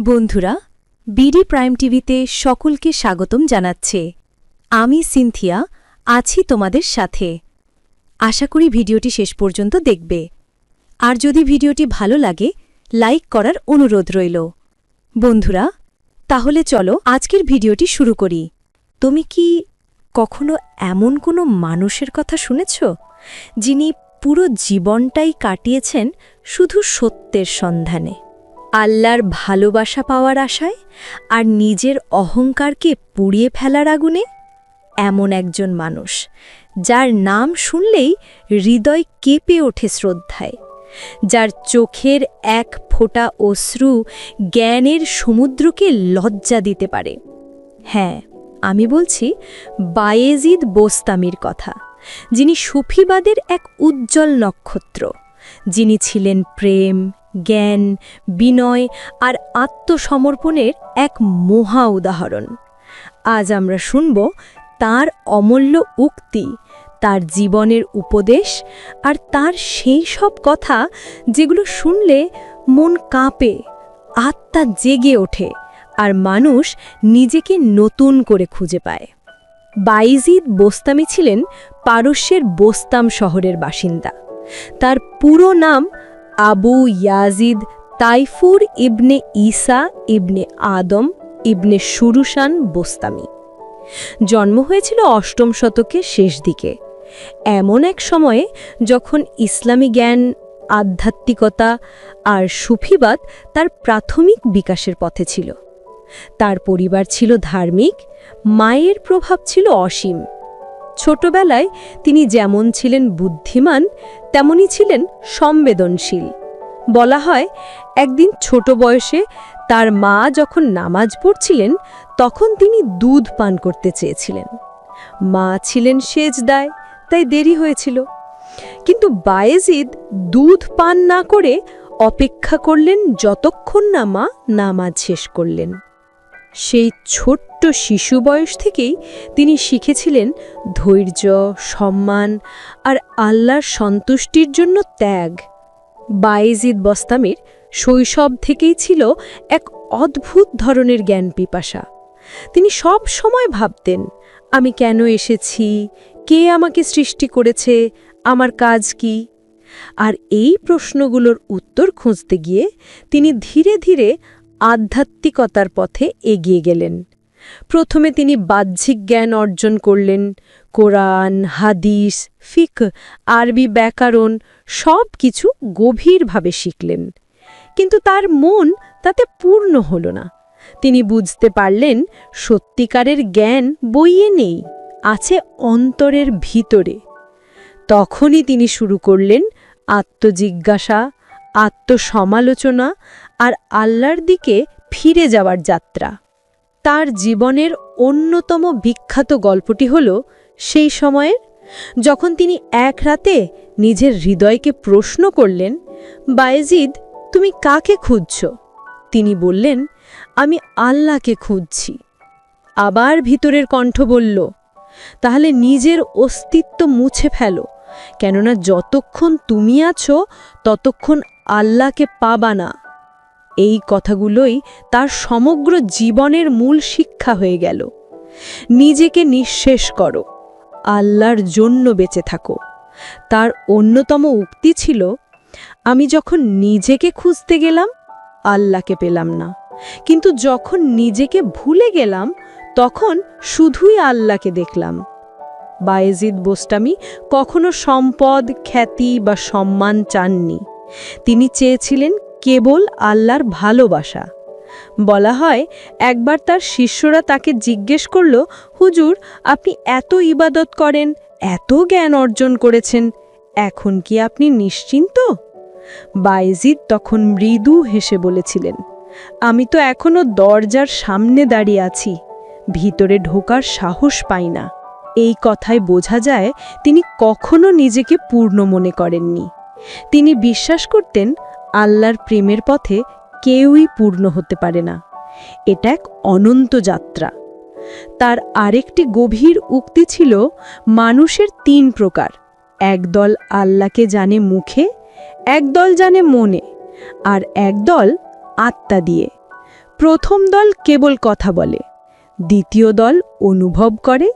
বন্ধুরা, BD prime টিভিতে সকলকে স্বাগতম জানাচ্ছে। আমি সিনথিয়া, আছি তোমাদের সাথে। আশা করি ভিডিওটি শেষ পর্যন্ত দেখবে। আর যদি ভিডিওটি ভালো লাগে, লাইক করার অনুরোধ রইল। বন্ধুরা, তাহলে চলো আজকের ভিডিওটি শুরু করি। তুমি কি কখনো এমন কোনো মানুষের কথা শুনেছ, যিনি পুরো জীবনটাই কাটিয়েছেন শুধু সত্যের সন্ধানে? আল্লাহর ভালোবাসা পাওয়ার আশায় আর নিজের অহংকারকে পুড়িয়ে ফেলার আগুনে এমন একজন মানুষ, যার নাম শুনলেই হৃদয় কেঁপে ওঠে শ্রদ্ধায়, যার চোখের এক ফোঁটা অশ্রু জ্ঞানের সমুদ্রকে লজ্জা দিতে পারে। হ্যাঁ আমি বলছি বায়েজিদ বোস্তামির কথা, যিনি সুফিবাদের এক উজ্জ্বল নক্ষত্র, যিনি ছিলেন প্রেম জ্ঞান, বিনয় আর আত্মসমর্পণের এক মহা উদাহরণ। আজ আমরা শুনব তার অমূল্য উক্তি, তার জীবনের উপদেশ আর তার সেই সব কথা যেগুলো শুনলে মন কাঁপে, আত্মা জেগে ওঠে আর মানুষ নিজেকে নতুন করে খুঁজে পায়। বাইজিদ বোস্তামি ছিলেন পারস্যের বোস্তাম শহরের বাসিন্দা। তার পুরো নাম Abu Yazid, Taifur ibn Isa, ibn Adam, ibn Surushan Bostami. জন্ম হয়েছিল অষ্টম শতকের শেষ দিকে। এমন এক সময়ে যখন ইসলামী জ্ঞান, আধ্যাত্মিকতা আর সুফিবাদ তার প্রাথমিক বিকাশের পথে ছিল। তার পরিবার ছিল ধার্মিক, মায়ের প্রভাব ছিল অসীম। ছোটবেলায় তিনি যেমন ছিলেন বুদ্ধিমান, তেমনই ছিলেন সংবেদনশীল। বলা হয়, একদিন ছোট বয়সে তার মা যখন নামাজ পড়ছিলেন, তখন তিনি দুধ পান করতে চেয়েছিলেন। মা ছিলেন সেজদায়, তাই দেরি হয়েছিল। কিন্তু বায়েজিদ দুধ পান না করে অপেক্ষা করলেন যতক্ষণ না মা নামাজ শেষ করলেন। সেই ছোট্ট শিশু বয়স থেকেই তিনি শিখেছিলেন ধৈর্য, সম্মান আর আল্লাহর সন্তুষ্টির জন্য ত্যাগ। বায়েজিদ বস্তামির শৈশব থেকেই ছিল এক অদ্ভুত ধরনের জ্ঞান পিপাসা। তিনি সব সময় ভাবতেন, আমি কেন এসেছি? কে আমাকে সৃষ্টি করেছে? আমার কাজ কি? আর এই প্রশ্নগুলোর উত্তর খুঁজতে গিয়ে তিনি ধীরে ধীরে আধ্যাত্মিকতার পথে এগিয়ে গেলেন। প্রথমে তিনি বাহ্যিক জ্ঞান অর্জন করলেন। কোরআন, হাদিস, ফিক, আরবি ব্যাকরণ সব কিছু গভীরভাবে শিখলেন। কিন্তু তার মন তাতে পূর্ণ হল না। তিনি বুঝতে পারলেন, সত্যিকারের জ্ঞান বইয়ে নেই, আছে অন্তরের ভিতরে। তখনই তিনি শুরু করলেন আত্মজিজ্ঞাসা, আত্মসমালোচনা আর আল্লাহর দিকে ফিরে যাওয়ার যাত্রা। তার জীবনের অন্যতম বিখ্যাত গল্পটি হল সেই সময়ের যখন তিনি এক রাতে নিজের হৃদয়কে প্রশ্ন করলেন, বায়েজিদ, তুমি কাকে খুঁজছ? তিনি বললেন, আমি আল্লাহকে খুঁজছি। আবার ভিতরের কণ্ঠ বলল, তাহলে নিজের অস্তিত্ব মুছে ফেলো, কেননা যতক্ষণ তুমি আছো, ততক্ষণ আল্লাহকে পাবা না। এই কথাগুলোই তার সমগ্র জীবনের মূল শিক্ষা হয়ে গেল। নিজেকে নিঃশেষ করো, আল্লাহর জন্য বেঁচে থাকো। তার অন্যতম উক্তি ছিল, আমি যখন নিজেকে খুঁজতে গেলাম, আল্লাহকে পেলাম না। কিন্তু যখন নিজেকে ভুলে গেলাম, তখন শুধুই আল্লাহকে দেখলাম। বায়েজিদ বোস্টামি কখনো সম্পদ, খ্যাতি বা সম্মান চাননি। তিনি চেয়েছিলেন কেবল আল্লাহর ভালোবাসা। বলা হয়, একবার তার শিষ্যরা তাকে জিজ্ঞেস করল, হুজুর, আপনি এত ইবাদত করেন, এত জ্ঞান অর্জন করেছেন, এখন কি আপনি নিশ্চিন্ত? বাইজিদ তখন মৃদু হেসে বলেছিলেন, আমি তো এখনও দরজার সামনে দাঁড়িয়ে আছি, ভিতরে ঢোকার সাহস পাই না। এই কথায় বোঝা যায়, তিনি কখনো নিজেকে পূর্ণ মনে করেননি। তিনি বিশ্বাস করতেন আল্লাহর প্রেমের পথে কেউই পূর্ণ হতে পারে না। এটা এক অনন্ত যাত্রা। তার আরেকটি গভীর উক্তি ছিল মানুষের তিন প্রকার। একদল আল্লাহকে জানে মুখে, একদল জানে মনে, আর একদল আত্মা দিয়ে। প্রথম দল কেবল কথা বলে, দ্বিতীয় দল অনুভব করে,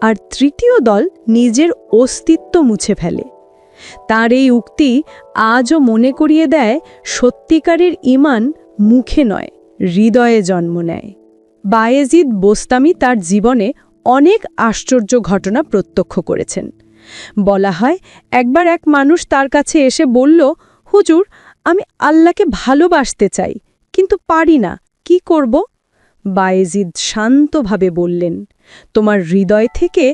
আর তৃতীয় দল নিজের অস্তিত্ব মুছে ফেলে। তার এই উক্তি আজও মনে করিয়ে দেয়, সত্যিকারের ইমান মুখে নয়, হৃদয়ে জন্ম নেয়। বায়েজিদ বোস্তামি তার জীবনে অনেক আশ্চর্য ঘটনা প্রত্যক্ষ করেছেন। বলা হয়, একবার এক মানুষ তার কাছে এসে বলল, হুজুর, আমি আল্লাহকে ভালোবাসতে চাই, কিন্তু পারি না, কি করব? বায়েজিদ শান্তভাবে বললেন, তোমার হৃদয় থেকে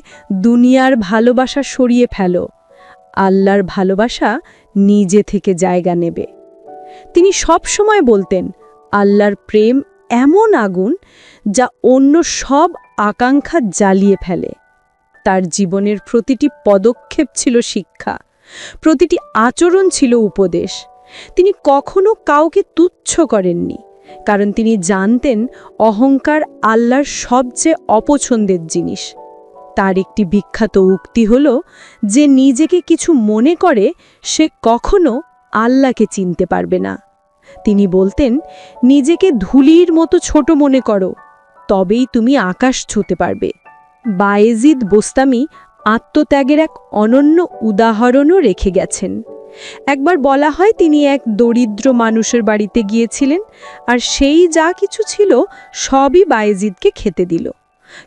দুনিয়ার ভালোবাসা সরিয়ে ফেলো আল্লাহর ভালোবাসা নিজে থেকে জায়গা নেবে। তিনি সব সময় বলতেন, আল্লাহর প্রেম এমন আগুন যা অন্য সব আকাঙ্ক্ষা জ্বালিয়ে ফেলে। তার জীবনের প্রতিটি পদক্ষেপ ছিল শিক্ষা, প্রতিটি আচরণ ছিল উপদেশ। তিনি কখনো কাউকে তুচ্ছ করেননি, কারণ তিনি জানতেন অহংকার আল্লাহর সবচেয়ে অপছন্দের জিনিস। তার একটি বিখ্যাত উক্তি হল যে নিজেকে কিছু মনে করে সে কখনো আল্লাহকে চিনতে পারবে না। তিনি বলতেন, নিজেকে ধুলির মতো ছোট মনে করো, তবেই তুমি আকাশ ছুঁতে পারবে। বায়েজিদ বোস্তামি আত্মত্যাগের এক অনন্য উদাহরণও রেখে গেছেন। একবার বলা হয় তিনি এক দরিদ্র মানুষের বাড়িতে গিয়েছিলেন, আর সেই যা কিছু ছিল সবই বায়েজিদকে খেতে দিল।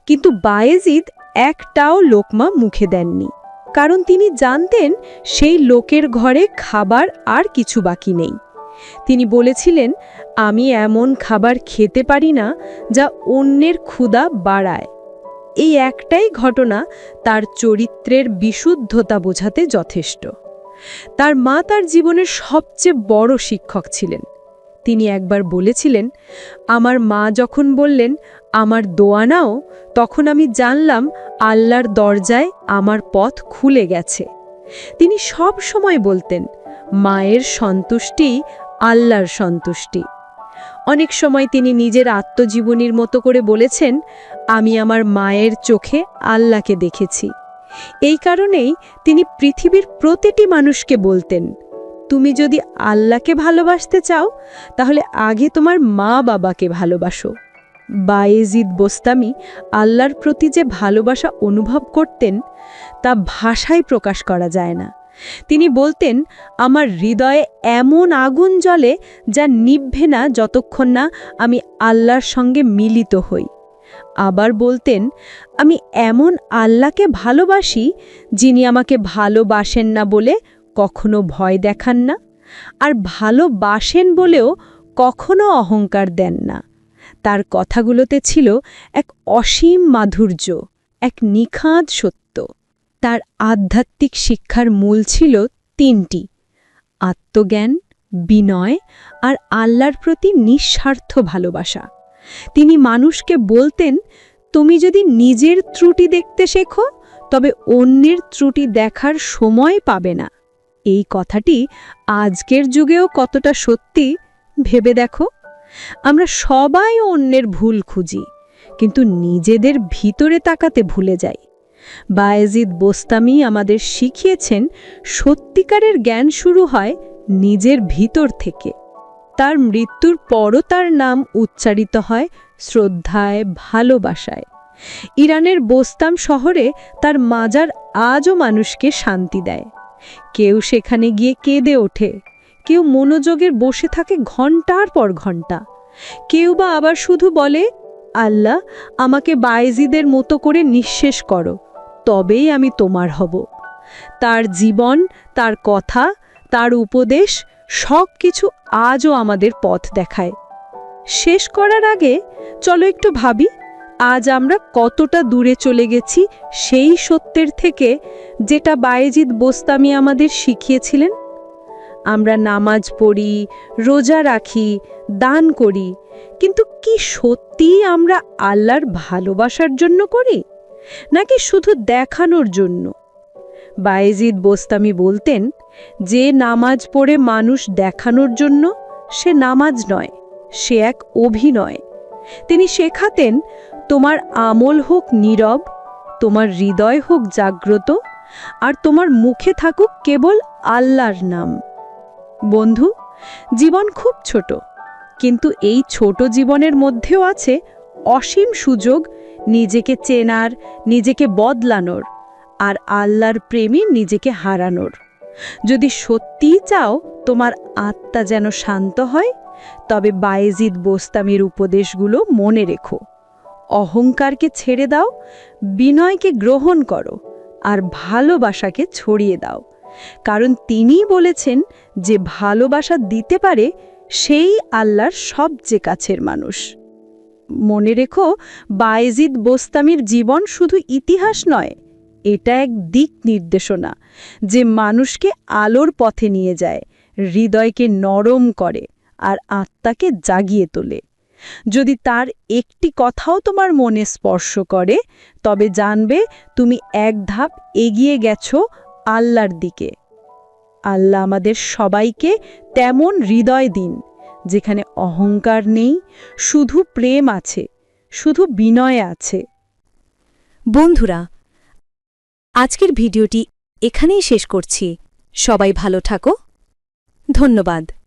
কিন্তু বায়েজিদ একটাও লোকমা মুখে দেননি, কারণ তিনি জানতেন সেই লোকের ঘরে খাবার আর কিছু বাকি নেই। তিনি বলেছিলেন, আমি এমন খাবার খেতে পারি না যা অন্যের ক্ষুধা বাড়ায়। এই একটাই ঘটনা তার চরিত্রের বিশুদ্ধতা বোঝাতে যথেষ্ট। তার মা তার জীবনের সবচেয়ে বড় শিক্ষক ছিলেন। তিনি একবার বলেছিলেন, আমার মা যখন বললেন, আমার দোয়া নাও তখন আমি জানলাম, আল্লাহর দরজায় আমার পথ খুলে গেছে। তিনি সব সময় বলতেন, মায়ের সন্তুষ্টি আল্লাহর সন্তুষ্টি। অনেক সময় তিনি নিজের আত্মজীবনীর মতো করে বলেছেন, আমি আমার মায়ের চোখে আল্লাহকে দেখেছি। এই কারণেই তিনি পৃথিবীর প্রতিটি মানুষকে বলতেন তুমি যদি আল্লাহকে ভালোবাসতে চাও, তাহলে আগে তোমার মা বাবাকে ভালোবাসো। বায়েজিদ বোস্তামি আল্লাহর প্রতি যে ভালোবাসা অনুভব করতেন, তা ভাষায় প্রকাশ করা যায় না। তিনি বলতেন, আমার হৃদয়ে এমন আগুন জ্বলে যা নিভবে না যতক্ষণ না আমি আল্লাহর সঙ্গে মিলিত হই। আবার বলতেন, আমি এমন আল্লাহকে ভালোবাসি যিনি আমাকে ভালোবাসেন না বলে কখনো ভয় দেখান না আর ভালোবাসেন বলেও কখনো অহংকার দেন না। তার কথাগুলোতে ছিল এক অসীম মাধুর্য, এক নিখাদ সত্য। তার আধ্যাত্মিক শিক্ষার মূল ছিল তিনটি, আত্মজ্ঞান, বিনয় আর আল্লাহর প্রতি নিঃস্বার্থ ভালোবাসা। তিনি মানুষকে বলতেন, তুমি যদি নিজের ত্রুটি দেখতে শেখো, তবে অন্যের ত্রুটি দেখার সময় পাবে না। এই কথাটি আজকের যুগেও কতটা সত্যি ভেবে দেখো? আমরা সবাই অন্যের ভুল খুঁজি, কিন্তু নিজেদের ভিতরে তাকাতে ভুলে যাই। বায়েজিদ বোস্তামি আমাদের শিখিয়েছেন, সত্যিকারের জ্ঞান শুরু হয় নিজের ভিতর থেকে। তার মৃত্যুর পরও তার নাম উচ্চারিত হয় শ্রদ্ধায়, ভালোবাসায়। ইরানের বোস্তাম শহরে তার মাজার আজও মানুষকে শান্তি দেয়। কেউ সেখানে গিয়ে কেঁদে ওঠে। কেউ মনোযোগের বসে থাকে ঘণ্টার পর ঘণ্টা কেউ বা আবার শুধু বলে, আল্লাহ, আমাকে বায়েজিদের মতো করে নিঃশেষ করো, তবেই আমি তোমার হব। তার জীবন, তার কথা, তার উপদেশ সব কিছু আজও আমাদের পথ দেখায়। শেষ করার আগে চলো একটু ভাবি আজ আমরা কতটা দূরে চলে গেছি সেই সত্যের থেকে যেটা বায়েজিদ বোস্তামি আমাদের শিখিয়েছিলেন। আমরা নামাজ পড়ি, রোজা রাখি, দান করি, কিন্তু কি সত্যিই আমরা আল্লাহর ভালোবাসার জন্য করি? নাকি শুধু দেখানোর জন্য? বায়েজিদ বোস্তামি বলতেন, যে নামাজ পড়ে মানুষ দেখানোর জন্য সে নামাজ নয়, সে এক অভিনয়। তিনি শেখাতেন তোমার আমল হোক নীরব, তোমার হৃদয় হোক জাগ্রত, আর তোমার মুখে থাকুক কেবল আল্লাহর নাম। বন্ধু, জীবন খুব ছোট, কিন্তু এই ছোট জীবনের মধ্যেও আছে অসীম সুযোগ, নিজেকে চেনার, নিজেকে বদলানোর, আর আল্লাহর প্রেমে নিজেকে হারানোর। যদি সত্যিই চাও তোমার আত্মা যেন শান্ত হয়, তবে বায়েজিদ বোস্তামির উপদেশগুলো মনে রেখো। অহংকারকে ছেড়ে দাও, বিনয়কে গ্রহণ করো আর ভালোবাসাকে ছড়িয়ে দাও। কারণ তিনিই বলেছেন যে ভালোবাসা দিতে পারে সেই আল্লাহর সবচেয়ে কাছের মানুষ। মনে রেখো, বায়েজিদ বোস্তামির জীবন শুধু ইতিহাস নয়, এটা এক দিক নির্দেশনা যে মানুষকে আলোর পথে নিয়ে যায়, হৃদয়কে নরম করে আর আত্মাকে জাগিয়ে তোলে। যদি তার একটি কথাও তোমার মনে স্পর্শ করে, তবে জানবে তুমি এক ধাপ এগিয়ে গেছো আল্লাহর দিকে। আল্লাহ আমাদের সবাইকে তেমন হৃদয় দিন, যেখানে অহংকার নেই, শুধু প্রেম আছে, শুধু বিনয় আছে। বন্ধুরা, আজকের ভিডিওটি এখানেই শেষ করছি। সবাই ভালো থাকো। ধন্যবাদ।